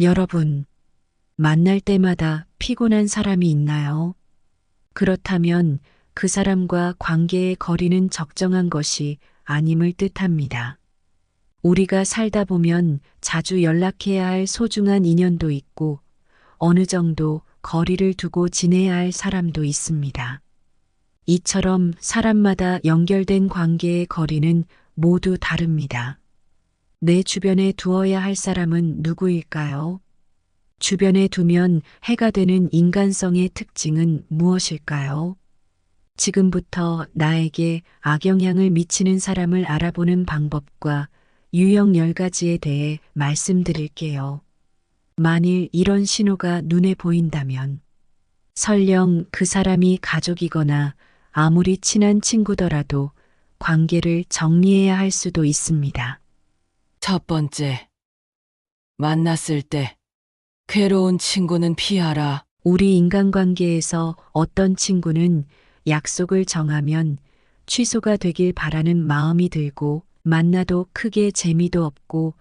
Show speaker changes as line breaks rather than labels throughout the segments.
여러분, 만날 때마다 피곤한 사람이 있나요? 그렇다면 그 사람과 관계의 거리는 적정한 것이 아님을 뜻합니다. 우리가 살다 보면 자주 연락해야 할 소중한 인연도 있고 어느 정도 거리를 두고 지내야 할 사람도 있습니다. 이처럼 사람마다 연결된 관계의 거리는 모두 다릅니다. 내 주변에 두어야 할 사람은 누구일까요? 주변에 두면 해가 되는 인간성의 특징은 무엇일까요? 지금부터 나에게 악영향을 미치는 사람을 알아보는 방법과 유형 10가지에 대해 말씀드릴게요. 만일 이런 신호가 눈에 보인다면 설령 그 사람이 가족이거나 아무리 친한 친구더라도 관계를 정리해야 할 수도 있습니다.
첫 번째, 만났을 때 괴로운 친구는 피하라.
우리 인간관계에서 어떤 친구는 약속을 정하면 취소가 되길 바라는 마음이 들고 만나도 크게 재미도 없고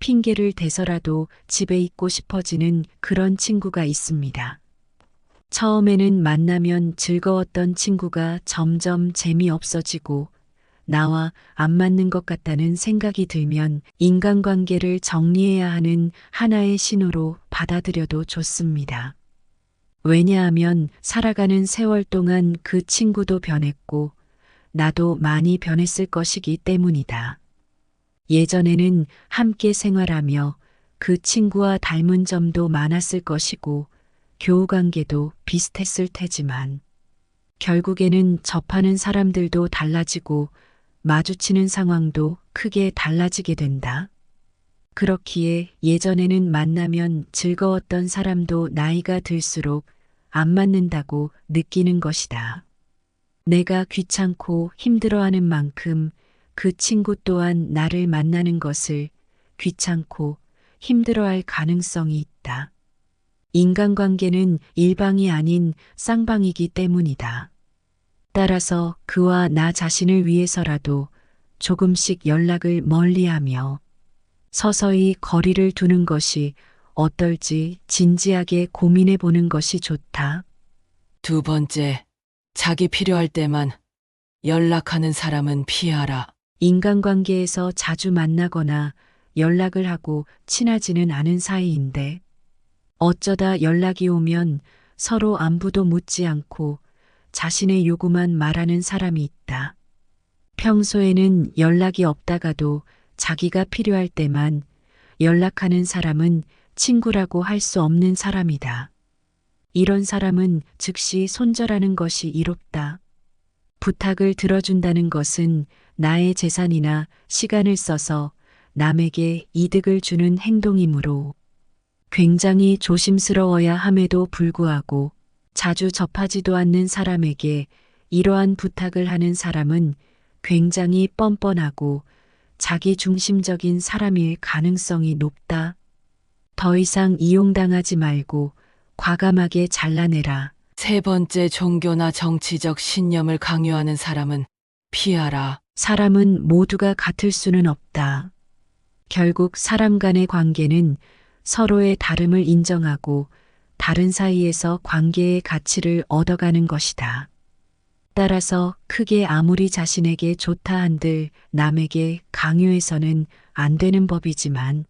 핑계를 대서라도 집에 있고 싶어지는 그런 친구가 있습니다. 처음에는 만나면 즐거웠던 친구가 점점 재미없어지고 나와 안 맞는 것 같다는 생각이 들면 인간관계를 정리해야 하는 하나의 신호로 받아들여도 좋습니다. 왜냐하면 살아가는 세월 동안 그 친구도 변했고 나도 많이 변했을 것이기 때문이다. 예전에는 함께 생활하며 그 친구와 닮은 점도 많았을 것이고 교우 관계도 비슷했을 테지만 결국에는 접하는 사람들도 달라지고 마주치는 상황도 크게 달라지게 된다. 그렇기에 예전에는 만나면 즐거웠던 사람도 나이가 들수록 안 맞는다고 느끼는 것이다. 내가 귀찮고 힘들어하는 만큼 그 친구 또한 나를 만나는 것을 귀찮고 힘들어할 가능성이 있다. 인간관계는 일방이 아닌 쌍방이기 때문이다. 따라서 그와 나 자신을 위해서라도 조금씩 연락을 멀리하며 서서히 거리를 두는 것이 어떨지 진지하게 고민해 보는 것이 좋다.
두 번째, 자기 필요할 때만 연락하는 사람은 피하라.
인간관계에서 자주 만나거나 연락을 하고 친하지는 않은 사이인데 어쩌다 연락이 오면 서로 안부도 묻지 않고 자신의 요구만 말하는 사람이 있다. 평소에는 연락이 없다가도 자기가 필요할 때만 연락하는 사람은 친구라고 할 수 없는 사람이다. 이런 사람은 즉시 손절하는 것이 이롭다. 부탁을 들어준다는 것은 나의 재산이나 시간을 써서 남에게 이득을 주는 행동이므로 굉장히 조심스러워야 함에도 불구하고 자주 접하지도 않는 사람에게 이러한 부탁을 하는 사람은 굉장히 뻔뻔하고 자기 중심적인 사람일 가능성이 높다. 더 이상 이용당하지 말고 과감하게 잘라내라.
세 번째, 종교나 정치적 신념을 강요하는 사람은 피하라.
사람은 모두가 같을 수는 없다. 결국 사람 간의 관계는 서로의 다름을 인정하고 다른 사이에서 관계의 가치를 얻어가는 것이다. 따라서 크게 아무리 자신에게 좋다 한들 남에게 강요해서는 안 되는 법이지만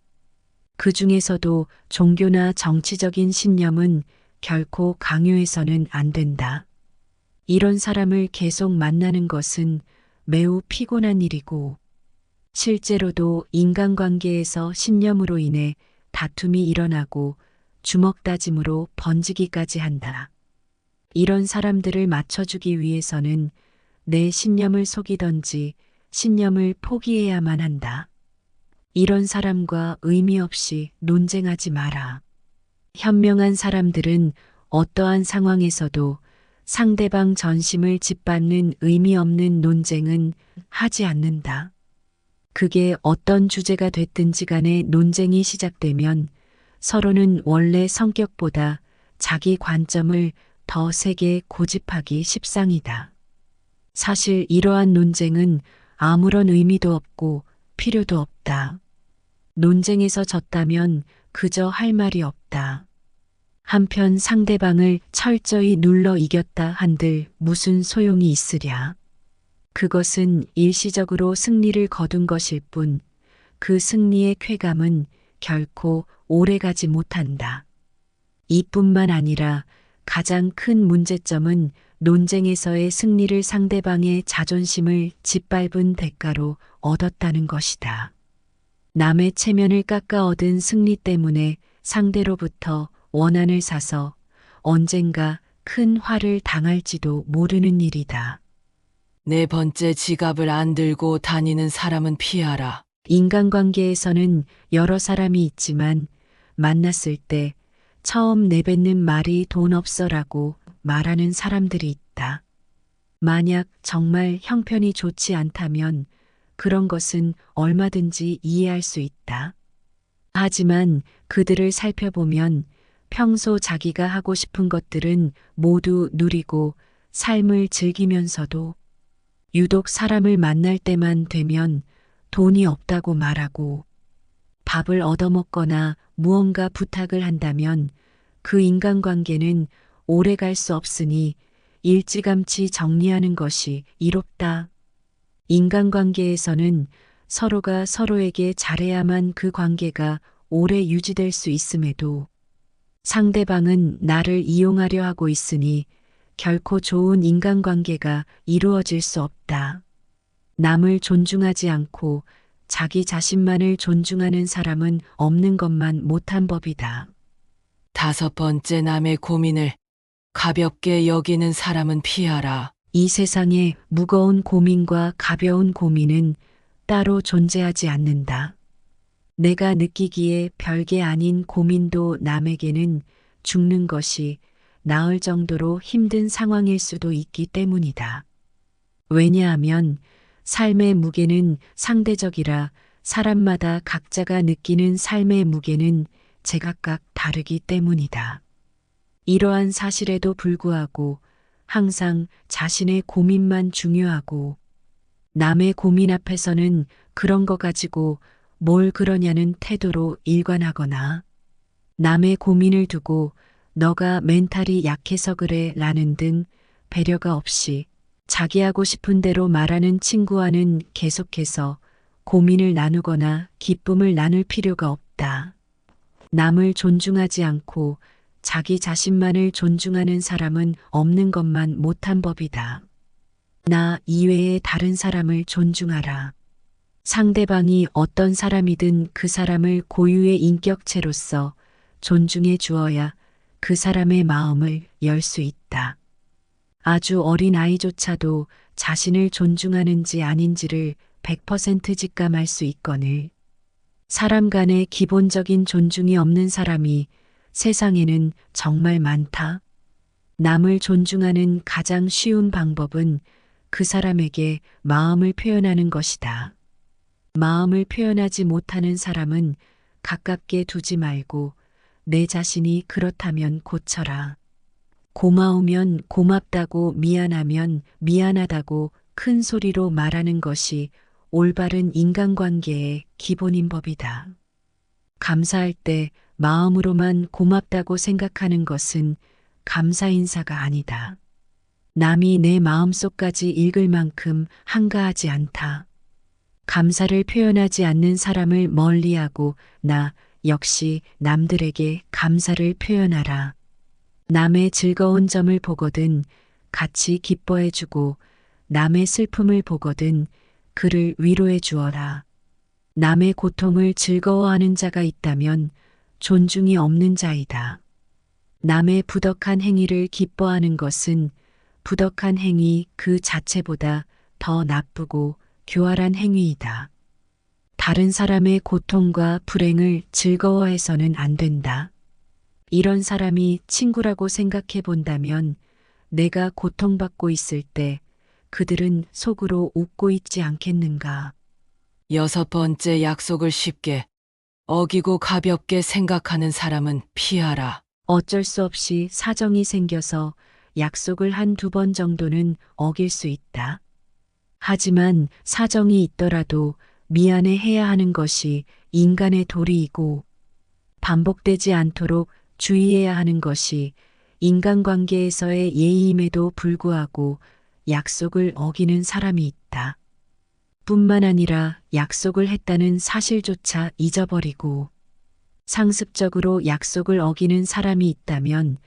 그 중에서도 종교나 정치적인 신념은 결코 강요해서는 안 된다. 이런 사람을 계속 만나는 것은 매우 피곤한 일이고 실제로도 인간관계에서 신념으로 인해 다툼이 일어나고 주먹 다짐으로 번지기까지 한다. 이런 사람들을 맞춰주기 위해서는 내 신념을 속이던지 신념을 포기해야만 한다. 이런 사람과 의미 없이 논쟁하지 마라. 현명한 사람들은 어떠한 상황에서도 상대방 전심을 짓밟는 의미 없는 논쟁은 하지 않는다. 그게 어떤 주제가 됐든지 간에 논쟁이 시작되면 서로는 원래 성격보다 자기 관점을 더 세게 고집하기 십상이다. 사실 이러한 논쟁은 아무런 의미도 없고 필요도 없다. 논쟁에서 졌다면 그저 할 말이 없다. 한편 상대방을 철저히 눌러 이겼다 한들 무슨 소용이 있으랴. 그것은 일시적으로 승리를 거둔 것일 뿐 그 승리의 쾌감은 결코 오래가지 못한다. 이뿐만 아니라 가장 큰 문제점은 논쟁에서의 승리를 상대방의 자존심을 짓밟은 대가로 얻었다는 것이다. 남의 체면을 깎아 얻은 승리 때문에 상대로부터 원한을 사서 언젠가 큰 화를 당할지도 모르는 일이다.
네 번째 지갑을 안 들고 다니는 사람은 피하라.
인간관계에서는 여러 사람이 있지만 만났을 때 처음 내뱉는 말이 돈 없어라고 말하는 사람들이 있다. 만약 정말 형편이 좋지 않다면 그런 것은 얼마든지 이해할 수 있다. 하지만 그들을 살펴보면 평소 자기가 하고 싶은 것들은 모두 누리고 삶을 즐기면서도 유독 사람을 만날 때만 되면 돈이 없다고 말하고 밥을 얻어먹거나 무언가 부탁을 한다면 그 인간관계는 오래 갈 수 없으니 일찌감치 정리하는 것이 이롭다. 인간관계에서는 서로가 서로에게 잘해야만 그 관계가 오래 유지될 수 있음에도 상대방은 나를 이용하려 하고 있으니 결코 좋은 인간관계가 이루어질 수 없다. 남을 존중하지 않고 자기 자신만을 존중하는 사람은 없는 것만 못한 법이다.
다섯 번째 남의 고민을 가볍게 여기는 사람은 피하라.
이 세상에 무거운 고민과 가벼운 고민은 따로 존재하지 않는다. 내가 느끼기에 별게 아닌 고민도 남에게는 죽는 것이 나을 정도로 힘든 상황일 수도 있기 때문이다. 왜냐하면 삶의 무게는 상대적이라 사람마다 각자가 느끼는 삶의 무게는 제각각 다르기 때문이다. 이러한 사실에도 불구하고 항상 자신의 고민만 중요하고 남의 고민 앞에서는 그런 거 가지고 뭘 그러냐는 태도로 일관하거나 남의 고민을 두고 너가 멘탈이 약해서 그래 라는 등 배려가 없이 자기 하고 싶은 대로 말하는 친구와는 계속해서 고민을 나누거나 기쁨을 나눌 필요가 없다. 남을 존중하지 않고 자기 자신만을 존중하는 사람은 없는 것만 못한 법이다. 나 이외의 다른 사람을 존중하라. 상대방이 어떤 사람이든 그 사람을 고유의 인격체로서 존중해 주어야 그 사람의 마음을 열 수 있다. 아주 어린 아이조차도 자신을 존중하는지 아닌지를 100% 직감할 수 있거늘 사람 간의 기본적인 존중이 없는 사람이 세상에는 정말 많다. 남을 존중하는 가장 쉬운 방법은 그 사람에게 마음을 표현하는 것이다. 마음을 표현하지 못하는 사람은 가깝게 두지 말고 내 자신이 그렇다면 고쳐라. 고마우면 고맙다고 미안하면 미안하다고 큰 소리로 말하는 것이 올바른 인간관계의 기본인 법이다. 감사할 때 마음으로만 고맙다고 생각하는 것은 감사 인사가 아니다. 남이 내 마음속까지 읽을 만큼 한가하지 않다. 감사를 표현하지 않는 사람을 멀리하고 나 역시 남들에게 감사를 표현하라. 남의 즐거운 점을 보거든 같이 기뻐해주고 남의 슬픔을 보거든 그를 위로해 주어라. 남의 고통을 즐거워하는 자가 있다면 존중이 없는 자이다. 남의 부덕한 행위를 기뻐하는 것은 부덕한 행위 그 자체보다 더 나쁘고 교활한 행위이다. 다른 사람의 고통과 불행을 즐거워해서는 안 된다. 이런 사람이 친구라고 생각해 본다면 내가 고통받고 있을 때 그들은 속으로 웃고 있지 않겠는가.
여섯 번째 약속을 쉽게 어기고 가볍게 생각하는 사람은 피하라.
어쩔 수 없이 사정이 생겨서 약속을 한 두 번 정도는 어길 수 있다. 하지만 사정이 있더라도 미안해 해야 하는 것이 인간의 도리이고 반복되지 않도록 주의해야 하는 것이 인간관계에서의 예의임에도 불구하고 약속을 어기는 사람이 있다. 뿐만 아니라 약속을 했다는 사실조차 잊어버리고 상습적으로 약속을 어기는 사람이 있다면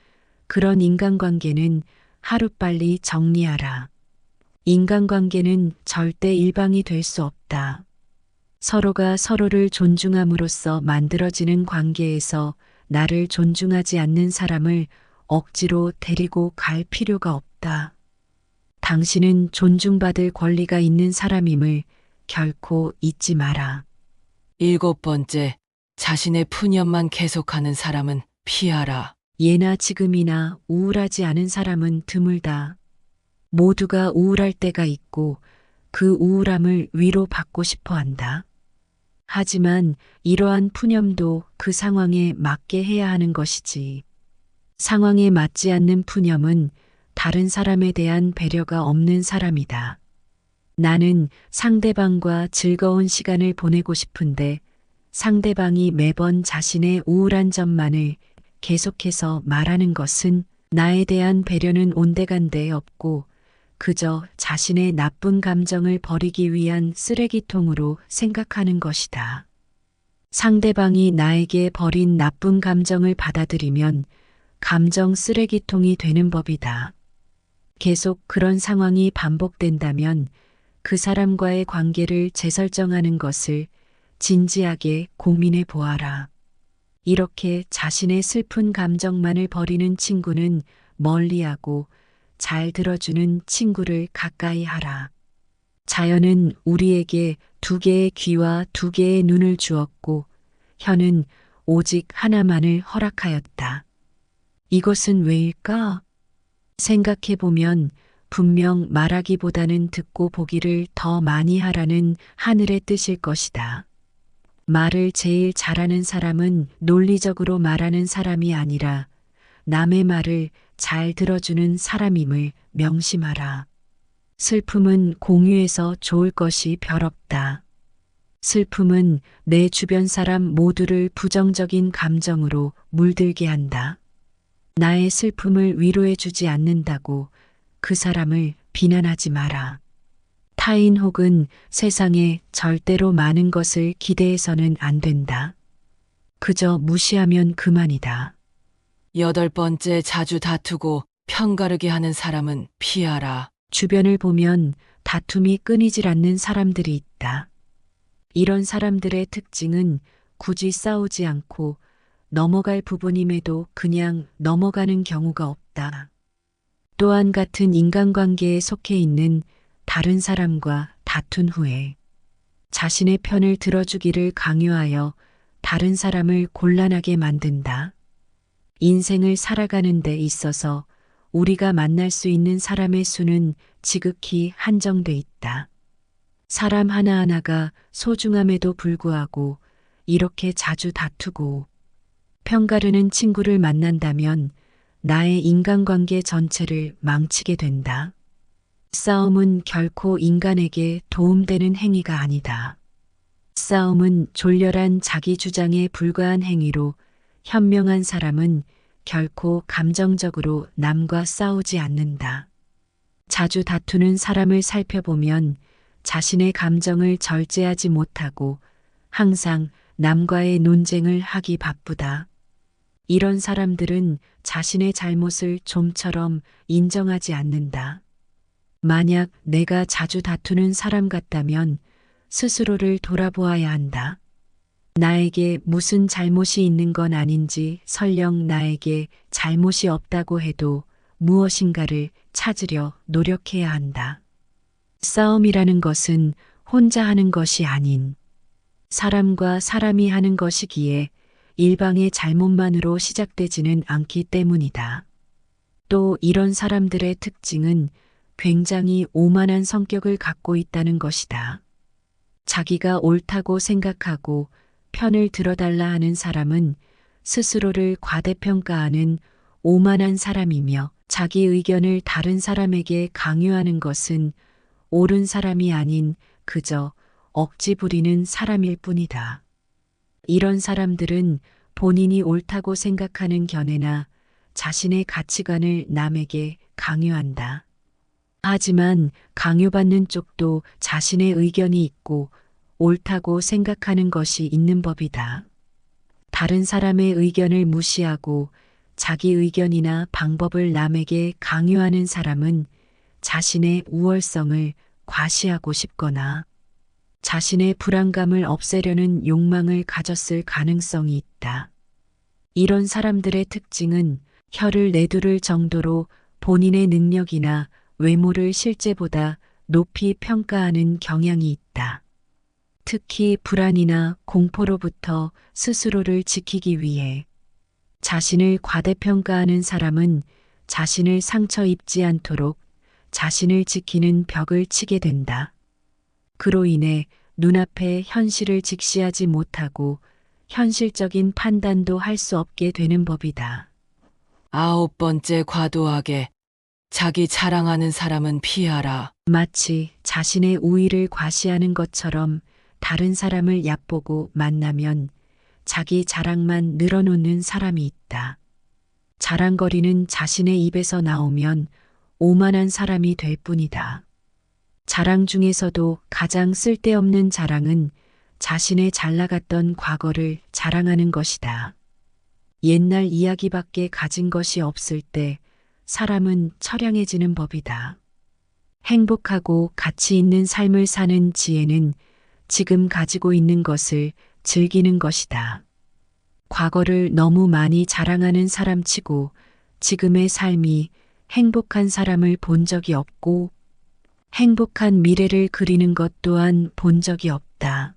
그런 인간관계는 하루빨리 정리하라. 인간관계는 절대 일방이 될 수 없다. 서로가 서로를 존중함으로써 만들어지는 관계에서 나를 존중하지 않는 사람을 억지로 데리고 갈 필요가 없다. 당신은 존중받을 권리가 있는 사람임을 결코 잊지 마라.
일곱 번째, 자신의 푸념만 계속하는 사람은 피하라.
예나 지금이나 우울하지 않은 사람은 드물다. 모두가 우울할 때가 있고 그 우울함을 위로받고 싶어 한다. 하지만 이러한 푸념도 그 상황에 맞게 해야 하는 것이지. 상황에 맞지 않는 푸념은 다른 사람에 대한 배려가 없는 사람이다. 나는 상대방과 즐거운 시간을 보내고 싶은데 상대방이 매번 자신의 우울한 점만을 계속해서 말하는 것은 나에 대한 배려는 온데간데 없고 그저 자신의 나쁜 감정을 버리기 위한 쓰레기통으로 생각하는 것이다. 상대방이 나에게 버린 나쁜 감정을 받아들이면 감정 쓰레기통이 되는 법이다. 계속 그런 상황이 반복된다면 그 사람과의 관계를 재설정하는 것을 진지하게 고민해 보아라. 이렇게 자신의 슬픈 감정만을 버리는 친구는 멀리하고 잘 들어주는 친구를 가까이 하라. 자연은 우리에게 두 개의 귀와 두 개의 눈을 주었고, 혀는 오직 하나만을 허락하였다. 이것은 왜일까? 생각해 보면 분명 말하기보다는 듣고 보기를 더 많이 하라는 하늘의 뜻일 것이다. 말을 제일 잘하는 사람은 논리적으로 말하는 사람이 아니라 남의 말을 잘 들어주는 사람임을 명심하라. 슬픔은 공유해서 좋을 것이 별 없다. 슬픔은 내 주변 사람 모두를 부정적인 감정으로 물들게 한다. 나의 슬픔을 위로해 주지 않는다고 그 사람을 비난하지 마라. 타인 혹은 세상에 절대로 많은 것을 기대해서는 안 된다. 그저 무시하면 그만이다.
여덟 번째, 자주 다투고 편가르게 하는 사람은 피하라.
주변을 보면 다툼이 끊이질 않는 사람들이 있다. 이런 사람들의 특징은 굳이 싸우지 않고 넘어갈 부분임에도 그냥 넘어가는 경우가 없다. 또한 같은 인간관계에 속해 있는 다른 사람과 다툰 후에 자신의 편을 들어주기를 강요하여 다른 사람을 곤란하게 만든다. 인생을 살아가는 데 있어서 우리가 만날 수 있는 사람의 수는 지극히 한정돼 있다. 사람 하나하나가 소중함에도 불구하고 이렇게 자주 다투고 편가르는 친구를 만난다면 나의 인간관계 전체를 망치게 된다. 싸움은 결코 인간에게 도움되는 행위가 아니다. 싸움은 졸렬한 자기 주장에 불과한 행위로 현명한 사람은 결코 감정적으로 남과 싸우지 않는다. 자주 다투는 사람을 살펴보면 자신의 감정을 절제하지 못하고 항상 남과의 논쟁을 하기 바쁘다. 이런 사람들은 자신의 잘못을 좀처럼 인정하지 않는다. 만약 내가 자주 다투는 사람 같다면 스스로를 돌아보아야 한다. 나에게 무슨 잘못이 있는 건 아닌지 설령 나에게 잘못이 없다고 해도 무엇인가를 찾으려 노력해야 한다. 싸움이라는 것은 혼자 하는 것이 아닌 사람과 사람이 하는 것이기에 일방의 잘못만으로 시작되지는 않기 때문이다. 또 이런 사람들의 특징은 굉장히 오만한 성격을 갖고 있다는 것이다. 자기가 옳다고 생각하고 편을 들어달라 하는 사람은 스스로를 과대평가하는 오만한 사람이며 자기 의견을 다른 사람에게 강요하는 것은 옳은 사람이 아닌 그저 억지 부리는 사람일 뿐이다. 이런 사람들은 본인이 옳다고 생각하는 견해나 자신의 가치관을 남에게 강요한다. 하지만 강요받는 쪽도 자신의 의견이 있고 옳다고 생각하는 것이 있는 법이다. 다른 사람의 의견을 무시하고 자기 의견이나 방법을 남에게 강요하는 사람은 자신의 우월성을 과시하고 싶거나 자신의 불안감을 없애려는 욕망을 가졌을 가능성이 있다. 이런 사람들의 특징은 혀를 내두를 정도로 본인의 능력이나 외모를 실제보다 높이 평가하는 경향이 있다. 특히 불안이나 공포로부터 스스로를 지키기 위해 자신을 과대평가하는 사람은 자신을 상처 입지 않도록 자신을 지키는 벽을 치게 된다. 그로 인해 눈앞의 현실을 직시하지 못하고 현실적인 판단도 할 수 없게 되는 법이다.
아홉 번째 과도하게 자기 자랑하는 사람은 피하라.
마치 자신의 우위를 과시하는 것처럼 다른 사람을 얕보고 만나면 자기 자랑만 늘어놓는 사람이 있다. 자랑거리는 자신의 입에서 나오면 오만한 사람이 될 뿐이다. 자랑 중에서도 가장 쓸데없는 자랑은 자신의 잘 나갔던 과거를 자랑하는 것이다. 옛날 이야기밖에 가진 것이 없을 때 사람은 처량해지는 법이다. 행복하고 가치 있는 삶을 사는 지혜는 지금 가지고 있는 것을 즐기는 것이다. 과거를 너무 많이 자랑하는 사람 치고 지금의 삶이 행복한 사람을 본 적이 없고 행복한 미래를 그리는 것 또한 본 적이 없다.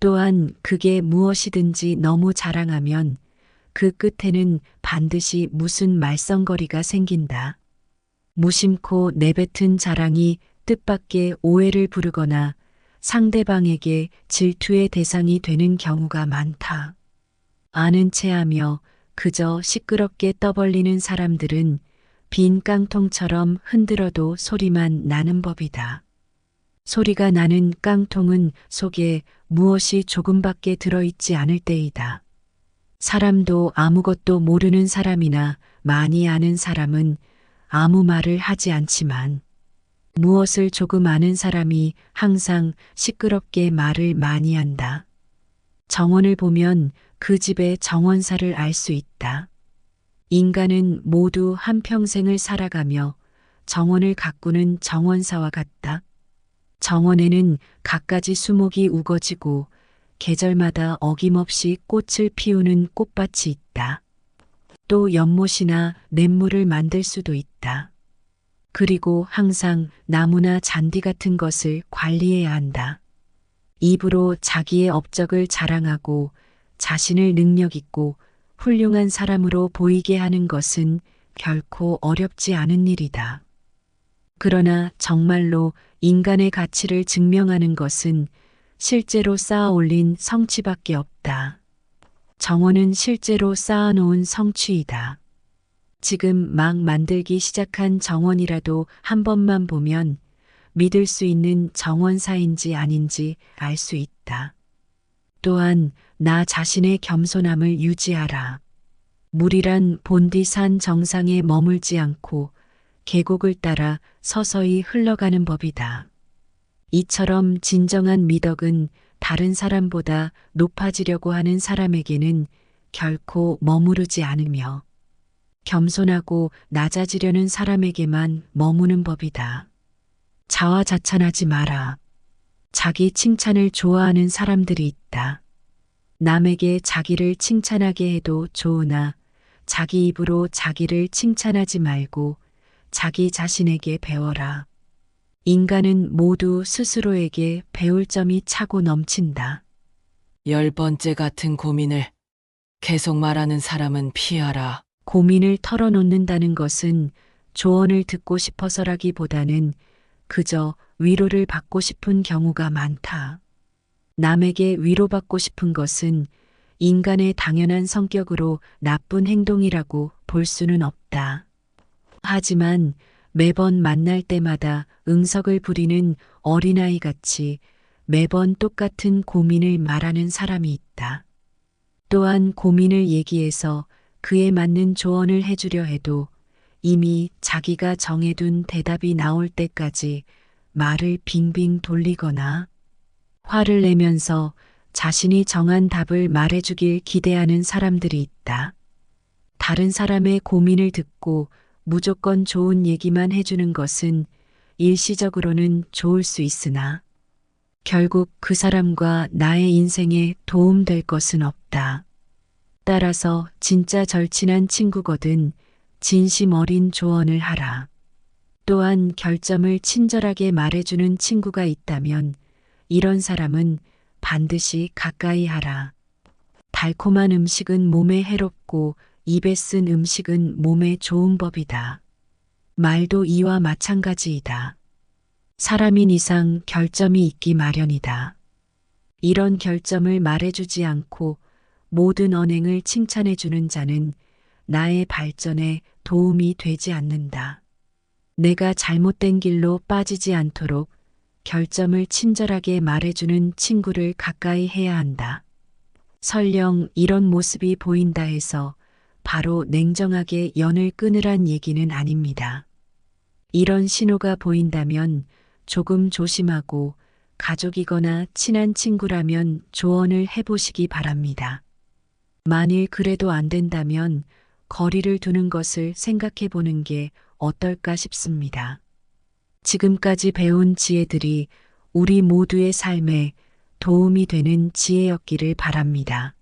또한 그게 무엇이든지 너무 자랑하면 그 끝에는 반드시 무슨 말썽거리가 생긴다. 무심코 내뱉은 자랑이 뜻밖의 오해를 부르거나 상대방에게 질투의 대상이 되는 경우가 많다. 아는 체 하며 그저 시끄럽게 떠벌리는 사람들은 빈 깡통처럼 흔들어도 소리만 나는 법이다. 소리가 나는 깡통은 속에 무엇이 조금밖에 들어있지 않을 때이다. 사람도 아무것도 모르는 사람이나 많이 아는 사람은 아무 말을 하지 않지만 무엇을 조금 아는 사람이 항상 시끄럽게 말을 많이 한다. 정원을 보면 그 집의 정원사를 알 수 있다. 인간은 모두 한평생을 살아가며 정원을 가꾸는 정원사와 같다. 정원에는 갖가지 수목이 우거지고 계절마다 어김없이 꽃을 피우는 꽃밭이 있다. 또 연못이나 냇물을 만들 수도 있다. 그리고 항상 나무나 잔디 같은 것을 관리해야 한다. 입으로 자기의 업적을 자랑하고 자신을 능력 있고 훌륭한 사람으로 보이게 하는 것은 결코 어렵지 않은 일이다. 그러나 정말로 인간의 가치를 증명하는 것은 실제로 쌓아 올린 성취밖에 없다. 정원은 실제로 쌓아놓은 성취이다. 지금 막 만들기 시작한 정원이라도 한 번만 보면 믿을 수 있는 정원사인지 아닌지 알 수 있다. 또한 나 자신의 겸손함을 유지하라. 물이란 본디산 정상에 머물지 않고 계곡을 따라 서서히 흘러가는 법이다. 이처럼 진정한 미덕은 다른 사람보다 높아지려고 하는 사람에게는 결코 머무르지 않으며 겸손하고 낮아지려는 사람에게만 머무는 법이다. 자화자찬하지 마라. 자기 칭찬을 좋아하는 사람들이 있다. 남에게 자기를 칭찬하게 해도 좋으나 자기 입으로 자기를 칭찬하지 말고 자기 자신에게 배워라. 인간은 모두 스스로에게 배울 점이 차고 넘친다.
열 번째 같은 고민을 계속 말하는 사람은 피하라.
고민을 털어놓는다는 것은 조언을 듣고 싶어서라기보다는 그저 위로를 받고 싶은 경우가 많다. 남에게 위로받고 싶은 것은 인간의 당연한 성격으로 나쁜 행동이라고 볼 수는 없다. 하지만 매번 만날 때마다 응석을 부리는 어린아이 같이 매번 똑같은 고민을 말하는 사람이 있다. 또한 고민을 얘기해서 그에 맞는 조언을 해주려 해도 이미 자기가 정해둔 대답이 나올 때까지 말을 빙빙 돌리거나 화를 내면서 자신이 정한 답을 말해주길 기대하는 사람들이 있다. 다른 사람의 고민을 듣고 무조건 좋은 얘기만 해주는 것은 일시적으로는 좋을 수 있으나 결국 그 사람과 나의 인생에 도움될 것은 없다. 따라서 진짜 절친한 친구거든 진심 어린 조언을 하라. 또한 결점을 친절하게 말해주는 친구가 있다면 이런 사람은 반드시 가까이 하라. 달콤한 음식은 몸에 해롭고 입에 쓴 음식은 몸에 좋은 법이다. 말도 이와 마찬가지이다. 사람인 이상 결점이 있기 마련이다. 이런 결점을 말해주지 않고 모든 언행을 칭찬해주는 자는 나의 발전에 도움이 되지 않는다. 내가 잘못된 길로 빠지지 않도록 결점을 친절하게 말해주는 친구를 가까이 해야 한다. 설령 이런 모습이 보인다 해서 바로 냉정하게 연을 끊으란 얘기는 아닙니다. 이런 신호가 보인다면 조금 조심하고 가족이거나 친한 친구라면 조언을 해보시기 바랍니다. 만일 그래도 안 된다면 거리를 두는 것을 생각해 보는 게 어떨까 싶습니다. 지금까지 배운 지혜들이 우리 모두의 삶에 도움이 되는 지혜였기를 바랍니다.